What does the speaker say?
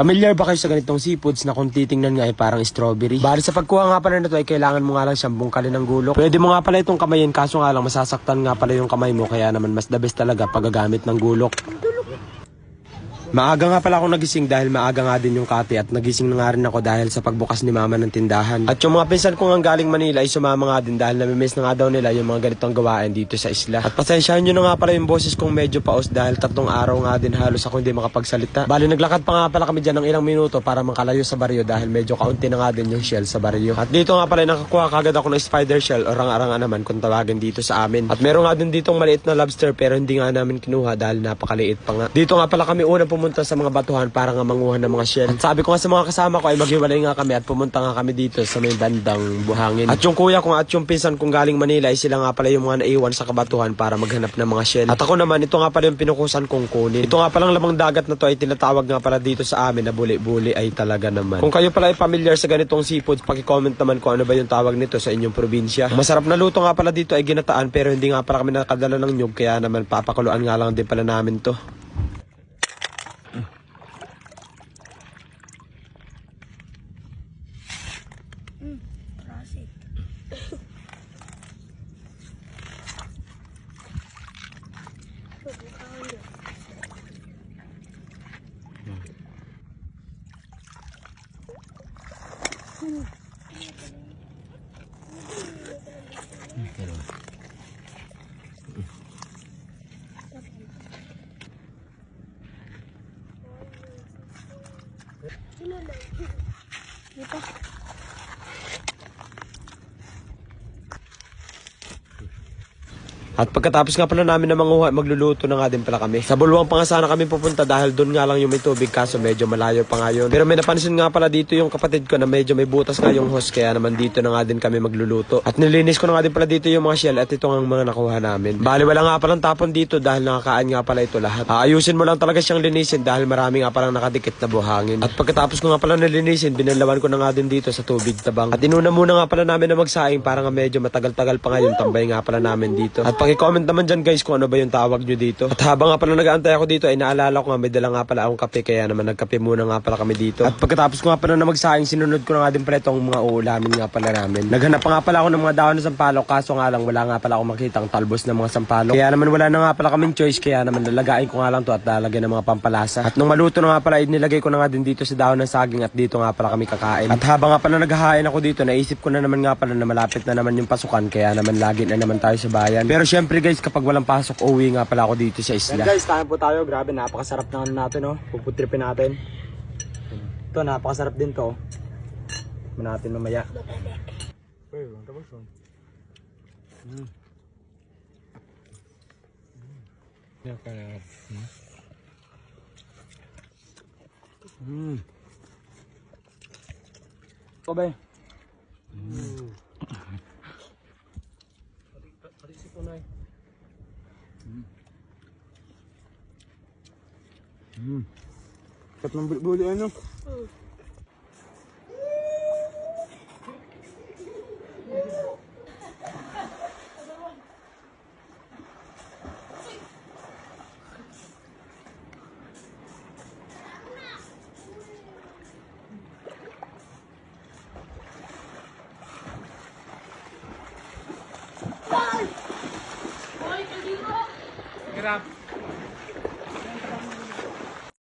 Pamilyar ba kayo sa ganitong seafoods na kung titingnan nga ay parang strawberry? Bali sa pagkuha nga pala nito ay kailangan mo nga lang siyang bungkalin ng gulok. Pwede mo nga pala itong kamayin kaso nga lang masasaktan nga pala yung kamay mo kaya naman mas the best talaga paggagamit ng gulok. Maaga nga pala ako nagising dahil maaga nga din yung kati at nagising na nga rin ako dahil sa pagbukas ni mama ng tindahan. At yung mga pinsan ko nga galing Manila ay sumama nga din dahil namimiss na nga daw nila yung mga ganitong gawain dito sa isla. At pasensyahan nyo na nga pala yung boses kong medyo paos dahil tatlong araw nga din halos ako hindi makapagsalita. Bali naglakad pa nga pala kami dyan ng ilang minuto para makalayo sa baryo dahil medyo kaunti na nga din yung shell sa baryo. At dito nga pala nakakuha kagad ako ng spider shell o rang-aranga naman kung tawagin dito sa amin. At meron nga din ditong maliit na lobster pero hindi nga namin kinuha dahil napakaliit pa nga. Dito nga pala kami unang pumunta sa mga batuhan para nga manguha ng mga shell. At sabi ko nga sa mga kasama ko ay maghiwalay nga kami at pumunta nga kami dito sa may bandang buhangin. At yung kuya ko at yung pinsan kong galing Manila ay sila nga pala yung mga naiwan sa kabatuhan para maghanap ng mga shell. At ako naman, ito nga pala yung pinukusan kong kunin. Ito nga palang lamang dagat na to ay tinatawag nga pala dito sa amin na buli-buli ay talaga naman. Kung kayo pala ay familiar sa ganitong seafoods, paki-comment naman kung ano ba yung tawag nito sa inyong probinsya. Masarap na luto nga pala dito ay ginataan pero hindi nga pala kami nakadala ng nyug kaya naman papakuluan nga lang din pala namin to. Mm, cross it. Mm. Mm. Dito. At pagkatapos nga pala namin na manguha, magluluto na nga din pala kami. Sa bulwang pa nga sana kami pupunta dahil doon nga lang yung may tubig kaso medyo malayo pa nga yun. Pero may napansin nga pala dito yung kapatid ko na medyo may butas nga yung host kaya naman dito na nga din kami magluluto. At nilinis ko na nga din pala dito yung mga shell at ito nga mga nakuha namin. Bali wala nga palang tapon dito dahil nakakain nga pala ito lahat. Aayusin mo lang talaga siyang linisin dahil marami nga palang nakadikit na buhangin. At pagkatapos ko nga pala nilinisin, binalawan ko na nga din dito sa tubig tabang. At inuna muna nga pala namin na magsaing para nga medyo matagal-tagal pa nga yung tambay nga pala namin dito. At paki-comment naman dyan guys kung ano ba yung tawag nyo dito. At habang nga pala nag-aantay ako dito ay naalala ko nga may dala nga pala akong kape kaya naman nagkape muna nga pala kami dito. At pagkatapos ko nga pala na magsaing sinunod ko na nga din pala itong mga uulamin nga pala namin. Naghanap nga pala ako ng mga dahon ng sampalok kaso nga lang wala nga pala ako makitang talbos ng mga sampalok. Kaya naman wala na nga pala kaming choice kaya naman lalagain ko nga lang to at lalagyan ng mga pampalasa. At nung maluto na nga pala inilagay ko na nga din dito sa dahon ng saging at dito nga pala kami kakain. At habang nga pala naghahain ako dito naisip ko na naman nga pala na malapit na naman yung pasukan kaya naman lagi na naman tayo sa bayan. Pero guys kapag walang pasok uwi nga pala ako dito sa isla. guys, tayo po tayo. Grabe, napakasarap na ano natin, no? Puputripin natin. Ito, napakasarap din to. Tikman natin mamaya. Uy, ang tabas mo. Mm. Mm. Ito ba? Mm. Mm. Tatlong buli ano? Grazie.